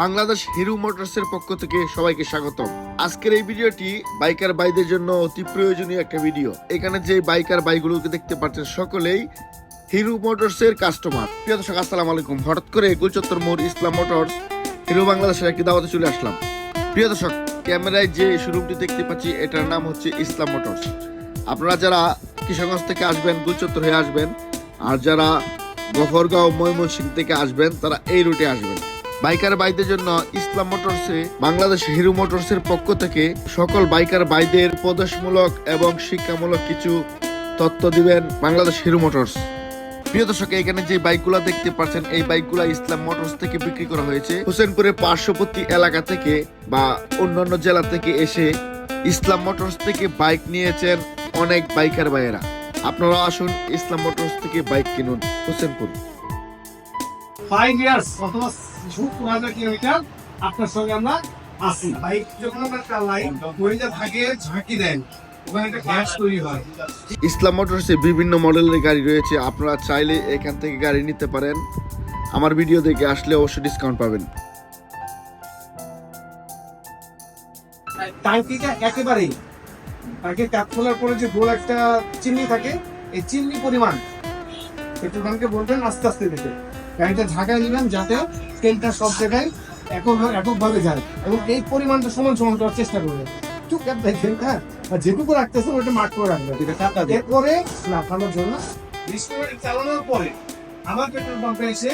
Bangladesh hero মোটরসের পক্ষ থেকে সবাইকে স্বাগতম। আজকের এই ভিডিওটি বাইকার বাইদের জন্য অতি প্রয়োজনীয় একটা ভিডিও। এখানে যে বাইকার বাইকগুলোকে দেখতে পাচ্ছেন সকলেই হিরো মোটরসের কাস্টমার। প্রিয় দর্শক, আসসালামু আলাইকুম। হঠাৎ করে গুলচত্বর মোড় ইসলাম মোটরস হিরো বাংলাদেশের একটি দাওয়াতে চলে আসলাম। প্রিয় দর্শক, ক্যামেরায় যে শোরুমটি দেখতে পাচ্ছি, এটার নাম হচ্ছে ইসলাম মোটরস। আপনারা যারা কিশোরগঞ্জ থেকে আসবেন, গুলচত্বর হয়ে আসবেন, আর যারা গফরগাঁও ময়মনসিং থেকে আসবেন, তারা এই রুটে আসবেন। বাইকার বাইদের জন্য ইসলাম মোটরসে বাংলাদেশ হিরো মোটরসের পক্ষ থেকে সকল বাইকার বাইদের উপদেশমূলক এবং শিক্ষামূলক কিছু তথ্য দিবেন বাংলাদেশ হিরো মোটরস। প্রিয় দর্শক, এখানে যে বাইকগুলো দেখতে পাচ্ছেন, এই বাইকগুলো ইসলাম মোটরস থেকে বিক্রি করা হয়েছে। হোসেনপুরের পার্শ্ববর্তী এলাকা থেকে বা অন্যান্য জেলা থেকে এসে ইসলাম মোটরস থেকে বাইক নিয়েছেন অনেক বাইকার ভাইয়েরা। আপনারা আসুন ইসলাম মোটরস থেকে বাইক কিনুন হোসেনপুর। ফাইভ ইয়ার্স অথবা সত্তর হাজার কিলোমিটার আপনার সঙ্গে আমরা আসি বাইক যখন আমরা চালাই ওইটা থাকে ঝাঁকি দেন ইসলাম মোটরসে বিভিন্ন মডেলের গাড়ি রয়েছে। আপনারা চাইলে এখান থেকে গাড়ি নিতে পারেন। আমার ভিডিও দেখে আসলে অবশ্যই ডিসকাউন্ট পাবেন। টাঙ্কিটা একেবারেই। টাঙ্কি ক্যাপ খোলার পরে যে গোল একটা চিমনি থাকে এই চিমনি পরিমাণ পেট্রোল পাম্পকে বলবেন আস্তে আস্তে দিতে গাড়িটা ঝাঁকায় দিবেন যাতে তেলটা সব জায়গায় একক এককভাবে যায় এবং এই পরিমাণটা সমান সমান করার চেষ্টা করবেন ক্যাপ দেখবেন হ্যাঁ? আর যেটুকু রাখতেছেন ওইটা মার্ক করে রাখবেন। এরপরে লাফানোর জন্য ডিসকভারি চালানোর পরে আবার পেট্রোল পাম্পে এসে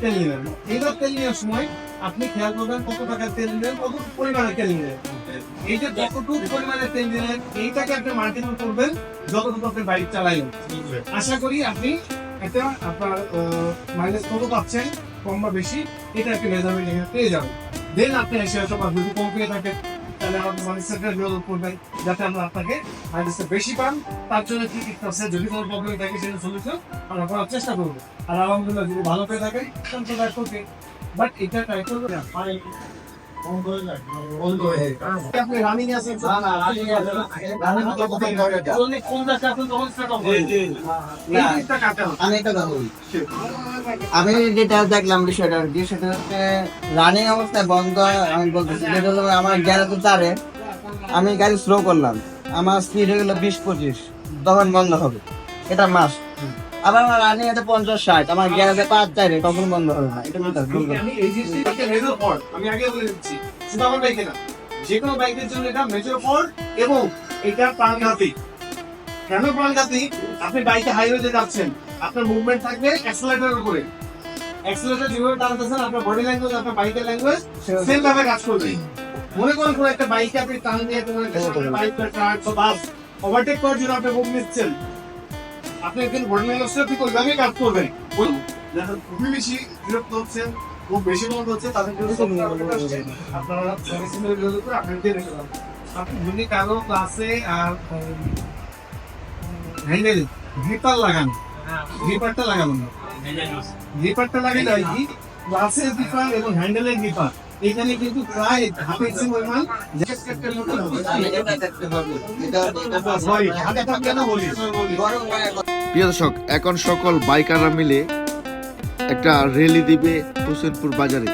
তেল নেবেন। এইবার তেল নেওয়ার সময় আপনি খেয়াল করবেন কত টাকার তেল নেবেন কত পরিমাণে তেল নেবেন এই যে যতটুকু পরিমাণে তেল দিলেন এইটাকে আপনি মার্কেটিং করবেন যতটুকু আপনি বাইক চালাইলেন। আশা করি আপনি একটা আপনার মাইলেজ কত পাচ্ছেন কম বা বেশি? এটা একটা মেজারমেন্ট এখানে পেয়ে যাবেন। দেন আপনি এসে হয়তো বা যদি কম পেয়ে থাকেন। তাহলে আমাদের মাইলেজ সেন্টার যোগাযোগ করবেন, যাতে আমরা আপনাকে মাইলেজটা বেশি পান। তার জন্য কি কি আছে যদি কোনো প্রবলেম থাকে, সেটা সলিউশন আমরা করার চেষ্টা করব। আর আলহামদুলিল্লাহ যদি ভালো পেয়ে থাকেন, তাহলে তো করবে বাট এটা ট্রাই করবে না। আমি যেটা দেখলাম বিষয়টা কি সেটা হচ্ছে রানিং অবস্থায় বন্ধ আমি বলতেছি যেটা আমার গ্যারেজে তারে আমি গাড়ি স্লো করলাম। আমার স্পিড হয়ে গেল বিশ পঁচিশ। তখন বন্ধ হবে। এটা মাস আবার আমার রানিং আছে পঞ্চাশ ষাট আমার গ্যারেজে পাঁচ চারে তখন বন্ধ হবে না এটা। আমি আগে বলে দিচ্ছি শুধু আমার বাইকে না যে কোনো বাইকের জন্য এটা মেজর ফল্ট এবং এটা প্রাণঘাতী কেন প্রাণঘাতী আপনি বাইকে হাইওয়েতে যাচ্ছেন আপনার মুভমেন্ট থাকবে অ্যাক্সেলারেটরের উপরে। অ্যাক্সেলারেটর যেভাবে টানতেছেন আপনার বডি ল্যাঙ্গুয়েজ আপনার বাইকের ল্যাঙ্গুয়েজ সেম ভাবে কাজ করবে। মনে করেন কোন একটা বাইকে আপনি টান দিয়ে কোনো একটা বাইক বা ট্রাক বা বাস ওভারটেক করার জন্য আপনি মুভ নিচ্ছেন আপনি একদিন বডি ল্যাঙ্গুয়েজটা ঠিক ওইভাবে কাজ করবেন? যারা খুবই বেশি বিরক্ত হচ্ছেন, খুব বেশি বন্ধ হচ্ছে, তাদের জন্য আপনারা দিয়ে রেখে ক্লাসে আর হ্যান্ডেল গ্রিপার লাগান গ্রিপারটা লাগানো না। গ্রিপারটা লাগালে হয় কি? ক্লাসের গ্রিপার এবং হ্যান্ডেলের গ্রিপার এখানে কিন্তু প্রায় ইঞ্চি পরিমাণ প্রিয় দর্শক এখন সকল বাইকাররা মিলে একটা র্যালি দিবে হোসেনপুর বাজারে।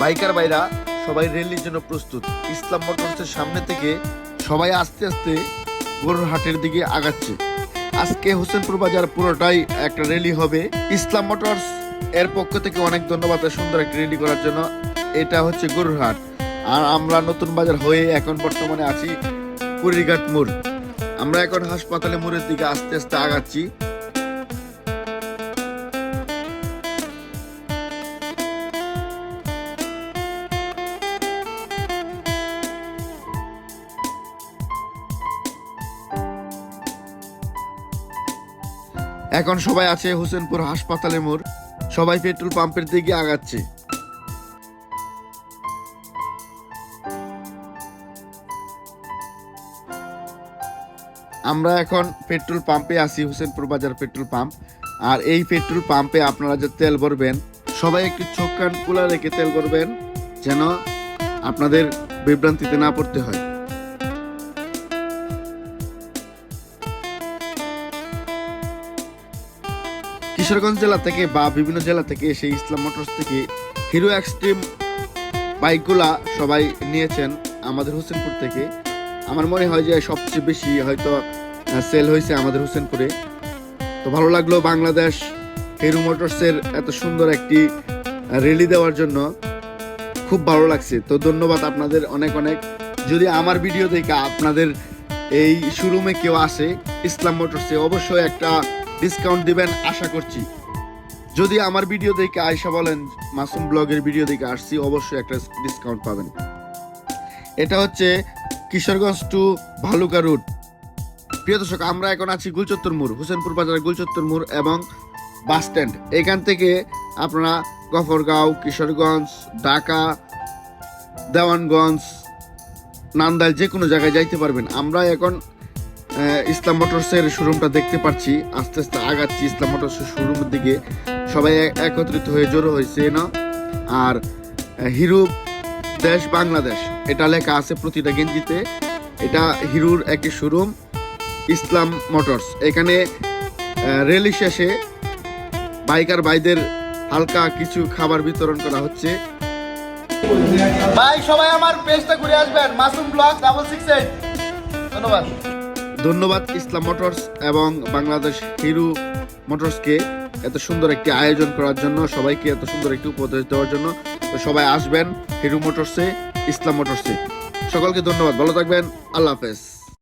বাইকার বাইরা সবাই র্যালির জন্য প্রস্তুত। ইসলাম মোটরসের সামনে থেকে সবাই আস্তে আস্তে গরুর হাটের দিকে আগাচ্ছে। আজকে হোসেনপুর বাজার পুরোটাই একটা র্যালি হবে। ইসলাম মোটরস এর পক্ষ থেকে অনেক ধন্যবাদ সুন্দর একটা র্যালি করার জন্য। এটা হচ্ছে গরুর হাট। আর আমরা নতুন বাজার হয়ে এখন বর্তমানে আছি কুড়িঘাট মোড়। আমরা এখন হাসপাতালে মোড়ের দিকে আস্তে আস্তে আগাচ্ছি। এখন সবাই আছে হোসেনপুর হাসপাতালে মোড়। সবাই পেট্রোল পাম্পের দিকে আগাচ্ছে। আমরা এখন পেট্রোল পাম্পে আছি, হোসেনপুর বাজার পেট্রোল পাম্প। আর এই পেট্রোল পাম্পে আপনারা যে তেল ভরবেন, সবাই একটু চোখ কান খোলা রেখে তেল ভরবেন, যেন আপনাদের বিভ্রান্তিতে না পড়তে হয়। কিশোরগঞ্জ জেলা থেকে বা বিভিন্ন জেলা থেকে সেই ইসলাম মোটরস থেকে হিরো এক্সট্রিম বাইকগুলা সবাই নিয়েছেন আমাদের হোসেনপুর থেকে। আমার মনে হয় যে সবচেয়ে বেশি হয়তো সেল হয়েছে আমাদের হোসেনপুরে। তো ভালো লাগল বাংলাদেশ হিরো মোটরসের এত সুন্দর একটি রেলি দেওয়ার জন্য। খুব ভালো লাগছে। তো ধন্যবাদ আপনাদের অনেক অনেক। যদি আমার ভিডিও দেখে আপনাদের এই শোরুমে কেউ আসে, ইসলাম মোটরসে অবশ্যই একটা ডিসকাউন্ট দিবেন, আশা করছি। যদি আমার ভিডিও দেখে আয়সা বলেন, মাসুম ব্লগের ভিডিও দেখে আসছি, অবশ্যই একটা ডিসকাউন্ট পাবেন। এটা হচ্ছে কিশোরগঞ্জ টু ভালুকা রুট প্রিয় দর্শক, আমরা এখন আছি গুলচত্বর মোড়, হোসেনপুর বাজারের গুলচত্বর মোড় এবং বাস স্ট্যান্ড এখান থেকে আপনারা গফরগাঁও, কিশোরগঞ্জ, ঢাকা, দেওয়ানগঞ্জ, নান্দাইল যে কোনো জায়গায় যাইতে পারবেন। আমরা এখন ইসলাম মোটরসের শোরুমটা দেখতে পাচ্ছি। আস্তে আস্তে আগাচ্ছি ইসলাম মোটরসের শোরুমের দিকে। সবাই এক- একত্রিত হয়ে জড়ো হয়েছে, না? আর হিরো দেশ বাংলাদেশ, এটা লেখা আছে প্রতিটা গেঞ্জিতে। এটা হিরুর একটি শোরুম, ইসলাম মোটরস। এখানে রেলি শেষে বাইকার ভাইদের হালকা কিছু খাবার বিতরণ করা হচ্ছে। ভাই, সবাই আমার পেজটা ঘুরে আসবেন। Masum blog double six eight ধন্যবাদ। ধন্যবাদ ইসলাম মোটরস এবং বাংলাদেশ হিরো মোটরসকে এত সুন্দর একটি আয়োজন করার জন্য, সবাইকে এত সুন্দর একটি উপদেশ দেওয়ার জন্য। তো সবাই আসবেন হিরো মোটরসে, ইসলাম মোটরসে। সকলকে ধন্যবাদ। ভালো থাকবেন। আল্লাহ হাফেজ।